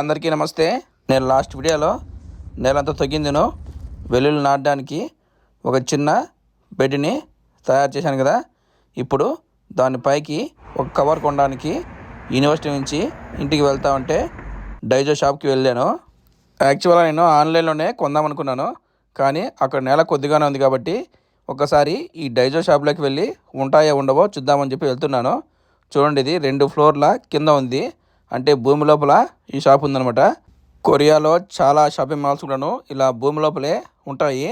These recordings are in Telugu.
అందరికీ నమస్తే. నేను లాస్ట్ వీడియోలో నేలంతా తగ్గిందిను వెల్లుల్లి నాటడానికి ఒక చిన్న బెడ్ని తయారు చేశాను కదా. ఇప్పుడు దానిపైకి ఒక కవర్ కొనడానికి యూనివర్సిటీ నుంచి ఇంటికి వెళ్తా ఉంటే డైజో షాప్కి వెళ్ళాను. యాక్చువల్గా నేను ఆన్లైన్లోనే కొందాం అనుకున్నాను. కానీ అక్కడ నేల కొద్దిగానే ఉంది కాబట్టి ఒకసారి ఈ డైజో షాప్లోకి వెళ్ళి ఉంటాయో ఉండవో చూద్దామని చెప్పి వెళ్తున్నాను. చూడండి ఇది రెండు ఫ్లోర్ల కింద ఉంది. అంటే భూమి లోపల ఈ షాప్ ఉందనమాట కొరియాలో చాలా షాపింగ్ మాల్స్ కూడాను ఇలా భూమి లోపలే ఉంటాయి.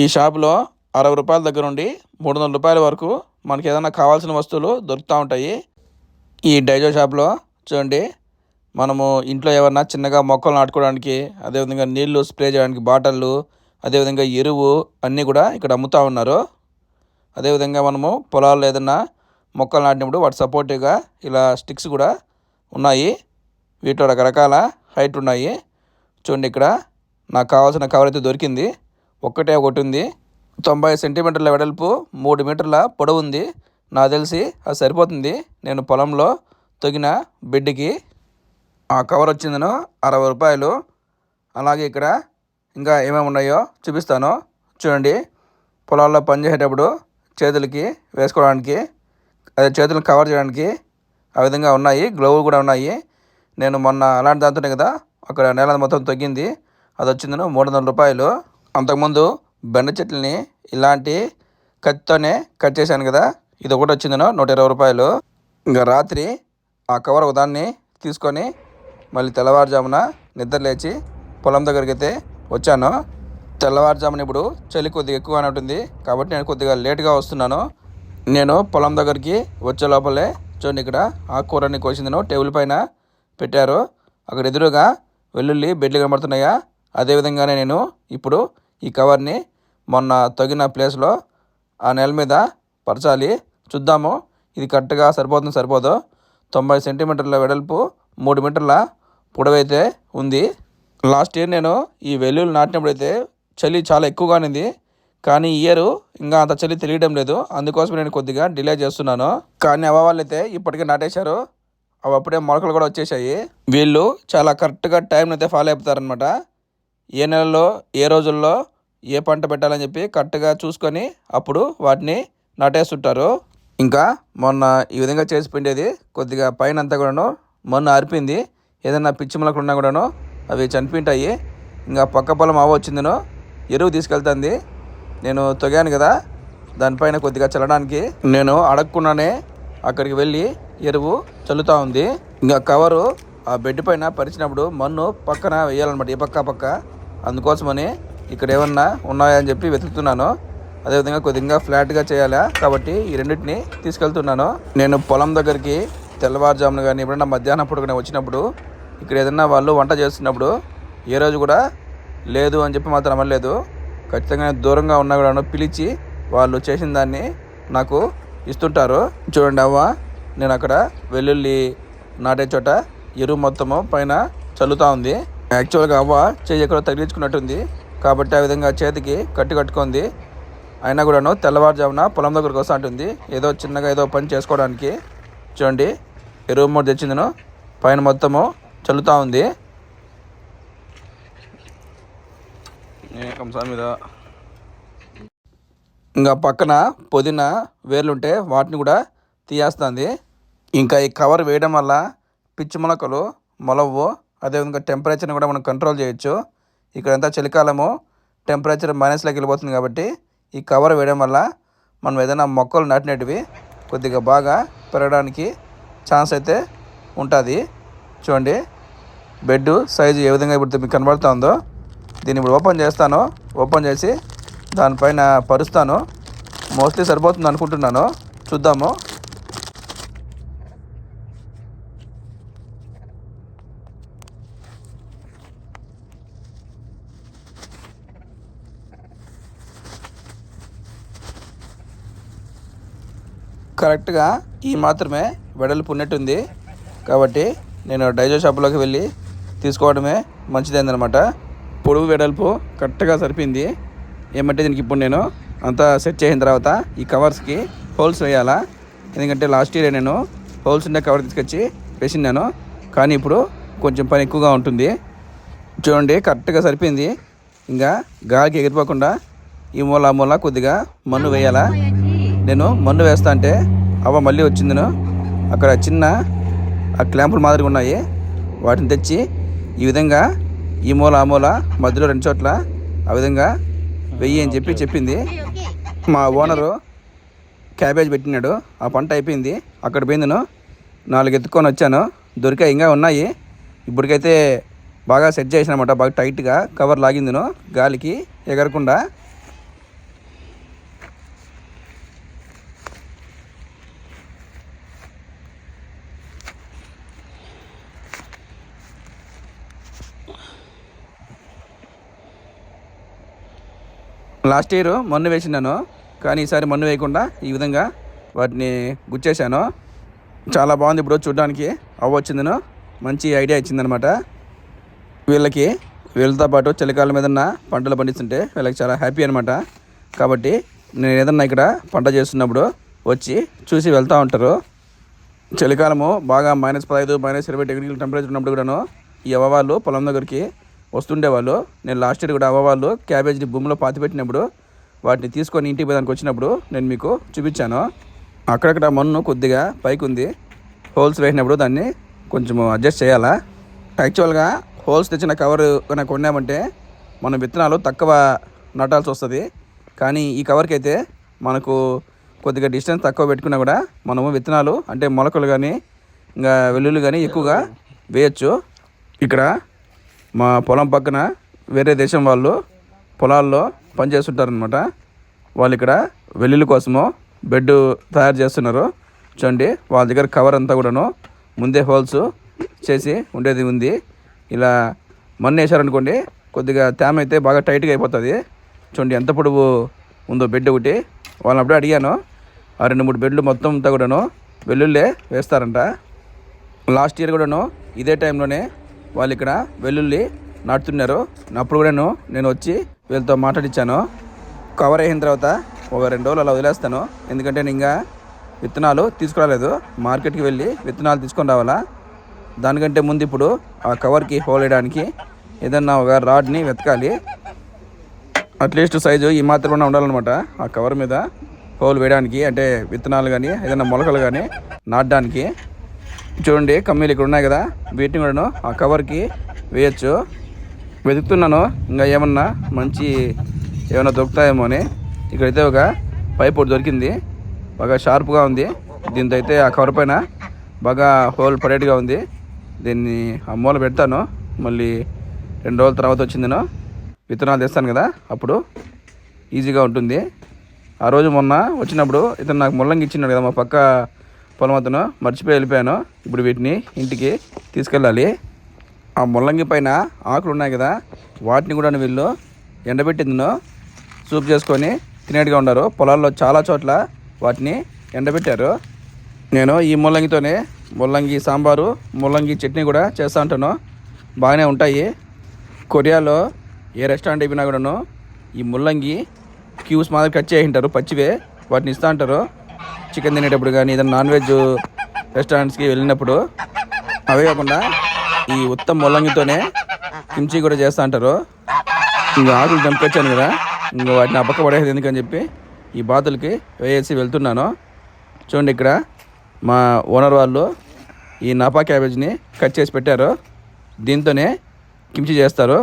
ఈ షాపులో అరవై రూపాయల దగ్గర నుండి మూడు వందల రూపాయల వరకు మనకి ఏదైనా కావాల్సిన వస్తువులు దొరుకుతూ ఉంటాయి. ఈ డైజో షాప్లో చూడండి మనము ఇంట్లో ఏమన్నా చిన్నగా మొక్కలు నాటుకోవడానికి అదేవిధంగా నీళ్ళు స్ప్రే చేయడానికి బాటిళ్ళు అదేవిధంగా ఎరువు అన్నీ కూడా ఇక్కడ అమ్ముతూ ఉన్నారు. అదేవిధంగా మనము పొలాల్లో ఏదన్నా మొక్కలు నాటినప్పుడు వాటి సపోర్టివ్గా ఇలా స్టిక్స్ కూడా ఉన్నాయి. వీటిలో రకరకాల హైట్ ఉన్నాయి. చూడండి ఇక్కడ నాకు కావాల్సిన కవర్ అయితే దొరికింది. ఒక్కటే ఒకటి ఉంది. తొంభై సెంటీమీటర్ల వెడల్పు మూడు మీటర్ల పొడవు ఉంది. నాకు తెలిసి అది సరిపోతుంది. నేను పొలంలో తొగిన బిడ్డకి ఆ కవర్ వచ్చిందను అరవై రూపాయలు. అలాగే ఇక్కడ ఇంకా ఏమేమి ఉన్నాయో చూపిస్తాను. చూడండి పొలాల్లో పనిచేసేటప్పుడు చేతులకి వేసుకోవడానికి అదే చేతులను కవర్ చేయడానికి ఆ విధంగా ఉన్నాయి. గ్లోవ్ కూడా ఉన్నాయి. నేను మొన్న అలాంటి దాంతోనే కదా అక్కడ నేల మొత్తం తగ్గింది అది వచ్చిందను మూడు వందల రూపాయలు. అంతకుముందు బెండ చెట్లని ఇలాంటి కత్తితోనే కట్ చేశాను కదా ఇది ఒకటి వచ్చిందను నూట ఇరవై రూపాయలు. ఇంకా రాత్రి ఆ కవర్ ఉదాన్ని తీసుకొని మళ్ళీ తెల్లవారుజామున నిద్ర లేచి పొలం దగ్గరికి అయితే వచ్చాను. తెల్లవారుజామున ఇప్పుడు చలి కొద్దిగా ఎక్కువగానే ఉంటుంది కాబట్టి నేను కొద్దిగా లేట్గా వస్తున్నాను. నేను పొలం దగ్గరికి వచ్చే లోపలే చూడండి ఇక్కడ ఆకుకూరని కోసిందను టేబుల్ పైన పెట్టారు. అక్కడ ఎదురుగా వెల్లుల్లి బెడ్లు కనబడుతున్నాయా? అదేవిధంగానే నేను ఇప్పుడు ఈ కవర్ని మొన్న తగిన ప్లేస్లో ఆ నెల మీద పరచాలి. చూద్దాము. ఇది కరెక్ట్గా సరిపోతుంది సరిపోదో. తొంభై సెంటీమీటర్ల వెడల్పు మూడు మీటర్ల పొడవైతే ఉంది. లాస్ట్ ఇయర్ నేను ఈ వెల్లుల్లి నాటినప్పుడు అయితే చలి చాలా ఎక్కువగా ఉంది కానీ ఇయరు ఇయర్ ఇంకా అంత చలి తెలియడం లేదు. అందుకోసం నేను కొద్దిగా డిలే చేస్తున్నాను. కానీ అవ్వ వాళ్ళైతే ఇప్పటికే నాటేశారు. అవి అప్పుడే మొలకలు కూడా వచ్చేసాయి వీళ్ళు చాలా కరెక్ట్గా టైం అయితే ఫాలో అయిపోతారనమాట ఏ నెలలో ఏ రోజుల్లో ఏ పంట పెట్టాలని చెప్పి కరెక్ట్గా చూసుకొని అప్పుడు వాటిని నాటేస్తుంటారు. ఇంకా మొన్న ఈ విధంగా చేసి పిండేది కొద్దిగా పైన అంతా కూడాను మొన్న అరిపింది. ఏదైనా పిచ్చి మొలకలు ఉన్నా కూడాను అవి చనిపోయింటాయి. ఇంకా పక్క పొలం ఆవ వచ్చిందను ఎరువు తీసుకెళ్తుంది. నేను తొగాను కదా దానిపైన కొద్దిగా చల్లడానికి. నేను అడగకుండానే అక్కడికి వెళ్ళి ఎరువు చల్లుతూ ఉంది. ఇంకా కవరు ఆ బెడ్ పైన పరిచినప్పుడు మన్ను పక్కన వేయాలన్నమాట ఈ పక్క పక్క. అందుకోసమని ఇక్కడ ఏమన్నా ఉన్నాయా అని చెప్పి వెతుకుతున్నాను. అదేవిధంగా కొద్దిగా ఫ్లాట్గా చేయాలా కాబట్టి ఈ రెండింటిని తీసుకెళ్తున్నాను. నేను పొలం దగ్గరికి తెల్లవారుజామున కానీ ఎప్పుడైనా మధ్యాహ్నం పూట కానీ వచ్చినప్పుడు ఇక్కడ ఏదైనా వాళ్ళు వంట చేస్తున్నప్పుడు ఏ రోజు కూడా లేదు అని చెప్పి మాత్రం అమ్మలేదు ఖచ్చితంగా దూరంగా ఉన్నా కూడా పిలిచి వాళ్ళు చేసిన దాన్ని నాకు ఇస్తుంటారు. చూడండి అవ్వ నేను అక్కడ వెల్లుల్లి నాటే చోట ఎరువు మొత్తము పైన చల్లుతూ ఉంది. యాక్చువల్గా అవ్వ చేయి ఎక్కడో తగిలించుకున్నట్టుంది. కాబట్టి ఆ విధంగా చేతికి కట్టి కట్టుకుంది. అయినా కూడాను తెల్లవారుజామున పొలం దగ్గరకు వస్తూ ఉంటుంది ఏదో చిన్నగా ఏదో పని చేసుకోవడానికి. చూడండి ఎరువు మూడు తెచ్చిందను. పైన మొత్తము చల్లుతూ ఉంది. ఇంకా పక్కన పుదీనా వేర్లుంటే వాటిని కూడా తీయేస్తుంది. ఇంకా ఈ కవర్ వేయడం వల్ల పిచ్చి మొలకలు మొలవు అదేవిధంగా టెంపరేచర్ని కూడా మనం కంట్రోల్ చేయొచ్చు. ఇక్కడంతా చలికాలము టెంపరేచర్ మైనస్లోకి వెళ్ళిపోతుంది కాబట్టి ఈ కవర్ వేయడం వల్ల మనం ఏదైనా మొక్కలు నాటినటివి కొద్దిగా బాగా పెరగడానికి ఛాన్స్ అయితే ఉంటుంది. చూడండి బెడ్ సైజు ఏ విధంగా ఇప్పుడు మీకు కనబడుతుందో దీన్ని ఇప్పుడు ఓపెన్ చేస్తాను. ఓపెన్ చేసి దానిపైన పరుస్తాను. మోస్ట్లీ సరిపోతుంది అనుకుంటున్నాను. చూద్దాము. కరెక్ట్గా ఈ మాత్రమే వెడల్పు ఉన్నట్టుంది. కాబట్టి నేను డైజో షాప్లోకి వెళ్ళి తీసుకోవడమే మంచిదైందనమాట పొడవు వెడల్పు కరెక్ట్గా సరిపోయింది ఏమంటే దీనికి ఇప్పుడు నేను అంతా సెట్ చేసిన తర్వాత ఈ కవర్స్కి హోల్స్ వేయాలా? ఎందుకంటే లాస్ట్ ఇయర్ నేను హోల్స్ ఉండే కవర్ తీసుకొచ్చి వేసినాను కానీ ఇప్పుడు కొంచెం పని ఎక్కువగా ఉంటుంది. చూడండి కరెక్ట్గా సరిపోయింది ఇంకా గాలికి ఎగిరిపోకుండా ఈ మూల ఆ మూల కొద్దిగా మన్ను వేయాలా? నేను మన్ను వేస్తా అంటే అవ్వ మళ్ళీ వచ్చిందిను అక్కడ చిన్న ఆ క్లాంపులు మాదిరిగా ఉన్నాయి. వాటిని తెచ్చి ఈ విధంగా ఈ మూల ఆ మూల మధ్యలో రెండు చోట్ల ఆ విధంగా వెయ్యి అని చెప్పి చెప్పింది. మా ఓనరు క్యాబేజ్ పెట్టినాడు. ఆ పంట అయిపోయింది. అక్కడ పోయిందను. నాలుగు ఎత్తుకొని వచ్చాను. దొరికాయి ఇంకా ఉన్నాయి. ఇప్పటికైతే బాగా సెట్ చేసినమాట. బాగా టైట్గా కవర్ లాగిందిను. గాలికి ఎగరకుండా లాస్ట్ ఇయర్ మన్ను వేసినాను కానీ ఈసారి మన్ను వేయకుండా ఈ విధంగా వాటిని గుచ్చేసాను చాలా బాగుంది ఇప్పుడు చూడడానికి. అవ్వచ్చిందను మంచి ఐడియా ఇచ్చిందనమాట. వీళ్ళకి వీళ్ళతో పాటు చలికాలం ఏదన్నా పంటలు పండిస్తుంటే వీళ్ళకి చాలా హ్యాపీ అనమాట. కాబట్టి నేను ఏదన్నా ఇక్కడ పంట చేస్తున్నప్పుడు వచ్చి చూసి వెళ్తూ ఉంటారు. చలికాలము బాగా మైనస్ పదహైదు మైనస్ ఇరవై డిగ్రీల టెంపరేచర్ ఉన్నప్పుడు కూడాను ఈ అవ్వవాళ్ళు పొలం దగ్గరికి వస్తుండేవాళ్ళు. నేను లాస్ట్ ఇయర్ కూడా అవ్వవాళ్ళు. క్యాబేజీని భూమిలో పాతి పెట్టినప్పుడు వాటిని తీసుకొని ఇంటికి పోయేదానికి వచ్చినప్పుడు నేను మీకు చూపించాను. అక్కడక్కడ మన్ను కొద్దిగా పైకి ఉంది హోల్స్ వేసినప్పుడు దాన్ని కొంచెం అడ్జస్ట్ చేయాలా? యాక్చువల్గా హోల్స్ తెచ్చిన కవర్ కనుక కొన్నామంటే మనం విత్తనాలు తక్కువ నాటాల్సి వస్తుంది. కానీ ఈ కవర్కి అయితే మనకు కొద్దిగా డిస్టెన్స్ తక్కువ పెట్టుకున్నా కూడా మనము విత్తనాలు అంటే మొలకలు కానీ ఇంకా వెల్లుల్లి కానీ ఎక్కువగా వేయచ్చు. ఇక్కడ మా పొలం పక్కన వేరే దేశం వాళ్ళు పొలాల్లో పనిచేస్తుంటారనమాట వాళ్ళు ఇక్కడ వెల్లుల్లి కోసము బెడ్ తయారు చేస్తున్నారు. చూడండి వాళ్ళ దగ్గర కవర్ అంతా కూడాను ముందే హోల్స్ చేసి ఉండేది ఉంది. ఇలా మన్ను వేసారనుకోండి కొద్దిగా తేమ అయితే బాగా టైట్గా అయిపోతుంది. చూడండి ఎంత పొడవు ఉందో బెడ్ ఒకటి. వాళ్ళని అప్పుడే అడిగాను ఆ రెండు మూడు బెడ్లు మొత్తం అంతా కూడాను వెల్లుల్లే వేస్తారంట. లాస్ట్ ఇయర్ కూడాను ఇదే టైంలోనే వాళ్ళు ఇక్కడ వెల్లుల్లి నాటుతున్నారు. అప్పుడు కూడాను నేను వచ్చి వీళ్ళతో మాట్లాడించాను కవర్ అయిన తర్వాత ఒక రెండు రోజులు అలా వదిలేస్తాను. ఎందుకంటే నేను ఇంకా విత్తనాలు తీసుకురాలేదు. మార్కెట్కి వెళ్ళి విత్తనాలు తీసుకొని రావాలా? దానికంటే ముందు ఇప్పుడు ఆ కవర్కి హోల్ వేయడానికి ఏదన్నా ఒక రాడ్ని వెతకాలి. అట్లీస్ట్ సైజు ఈ మాత్రమే ఉండాలన్నమాట. ఆ కవర్ మీద హోల్ వేయడానికి అంటే విత్తనాలు కానీ ఏదైనా మొలకలు కానీ నాటడానికి చూడండి కమ్మీలు ఇక్కడ ఉన్నాయి కదా. వీటిని కూడాను ఆ కవర్కి వేయచ్చు. వెతుకుతున్నాను. ఇంకా ఏమన్నా మంచి ఏమైనా దొరుకుతాయేమో అని. ఇక్కడైతే ఒక పైప్ ఒకటి దొరికింది. బాగా షార్ప్గా ఉంది. దీంతో అయితే ఆ కవర్ పైన బాగా హోల్ పడేట్టుగా ఉంది. దీన్ని ఆ మూల పెడతాను. మళ్ళీ రెండు రోజుల తర్వాత వచ్చిందనో విత్తనాలు తెస్తాను కదా. అప్పుడు ఈజీగా ఉంటుంది. ఆ రోజు మొన్న వచ్చినప్పుడు ఇతను నాకు ముల్లంగి ఇచ్చినాడు కదా మా పక్క పొలం అతను మర్చిపోయి వెళ్ళిపోయాను. ఇప్పుడు వీటిని ఇంటికి తీసుకెళ్ళాలి. ఆ ముల్లంగి పైన ఆకులు ఉన్నాయి కదా వాటిని కూడా వీళ్ళు ఎండబెట్టిందినో సూప్ చేసుకొని తినేట్టుగా ఉన్నారు. పొలాల్లో చాలా చోట్ల వాటిని ఎండబెట్టారు. నేను ఈ ముల్లంగితోనే ముల్లంగి సాంబారు ముల్లంగి చట్నీ కూడా చేస్తూ ఉంటాను. బాగానే ఉంటాయి. కొరియాలో ఏ రెస్టారెంట్ అయిపోయినా కూడాను ఈ ముల్లంగి క్యూస్ మాదిరి కట్ చేసి ఉంటారు పచ్చివే. వాటిని ఇస్తూ ఉంటారు చికెన్ తినేటప్పుడు కానీ ఏదైనా నాన్ వెజ్ రెస్టారెంట్స్కి వెళ్ళినప్పుడు అవే కాకుండా ఈ ఉత్తమ ముల్లంగితోనే కిమ్చి కూడా చేస్తూ ఉంటారు ఇంకా ఆకులు తెంపుకొచ్చాను కదా ఇంకా వాటిని అప్పక్క పడేది ఎందుకని చెప్పి ఈ బాతులకి వేసి వెళ్తున్నాను. చూడండి ఇక్కడ మా ఓనర్ వాళ్ళు ఈ నాపా క్యాబేజ్ని కట్ చేసి పెట్టారు. దీంతోనే కిమ్చి చేస్తారు.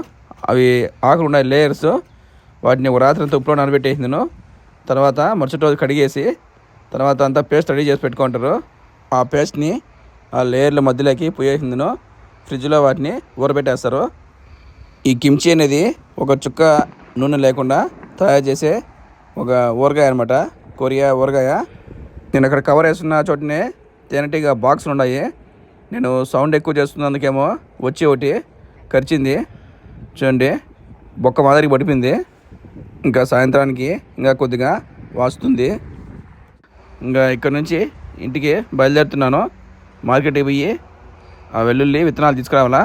అవి ఆకులు ఉన్నాయి లేయర్స్ వాటిని ఒక రాత్రి తుప్పులో ఉప్పులో తర్వాత మరుసటి రోజు కడిగేసి తర్వాత అంతా పేస్ట్ రెడీ చేసి పెట్టుకుంటారు. ఆ పేస్ట్ని ఆ లేయర్ల మధ్యలోకి పోయేసిందను ఫ్రిడ్జ్లో వాటిని ఊరబెట్టేస్తారు. ఈ కిమ్చి అనేది ఒక చుక్క నూనె లేకుండా తయారు చేసే ఒక ఊరగాయ అనమాట కొరియా ఊరగాయ. నేను అక్కడ కవర్ వేస్తున్న చోటనే తేనెటీగా బాక్సులు ఉన్నాయి. నేను సౌండ్ ఎక్కువ చేస్తున్నందుకేమో వచ్చి ఒకటి కరిచింది. చూడండి బొక్క మాదిరి పడిపోయింది. ఇంకా సాయంత్రానికి ఇంకా కొద్దిగా వాస్తుంది. ఇంకా ఇక్కడ నుంచి ఇంటికి బయలుదేరుతున్నాను. మార్కెట్కి పోయి ఆ వెల్లుల్లి విత్తనాలు తీసుకురావాలా?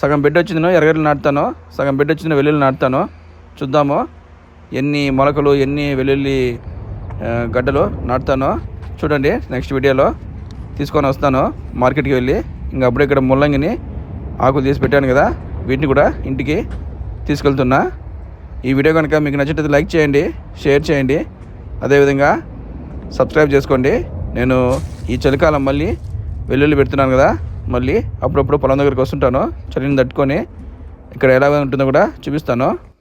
సగం బిడ్డ వచ్చిందో ఎర్రగడ్డలు నాటుతాను సగం బిడ్డ వచ్చిందో వెల్లుల్లి నాటుతాను చూద్దాము. ఎన్ని మొలకలు ఎన్ని వెల్లుల్లి గడ్డలు నాటుతాను చూడండి నెక్స్ట్ వీడియోలో. తీసుకొని వస్తాను మార్కెట్కి వెళ్ళి. ఇంకా అప్పుడు ఇక్కడ ముల్లంగిని ఆకులు తీసి పెట్టాను కదా వీటిని కూడా ఇంటికి తీసుకెళ్తున్నా. ఈ వీడియో కనుక మీకు నచ్చినట్లయితే లైక్ చేయండి షేర్ చేయండి. అదేవిధంగా సబ్స్క్రైబ్ చేసుకోండి. నేను ఈ చలికాలం మళ్ళీ వెల్లుల్లి పెడుతున్నాను కదా మళ్ళీ అప్పుడప్పుడు పొలం దగ్గరికి వస్తుంటాను. చలిని తట్టుకొని ఇక్కడ ఎలా ఉంటుందో కూడా చూపిస్తాను.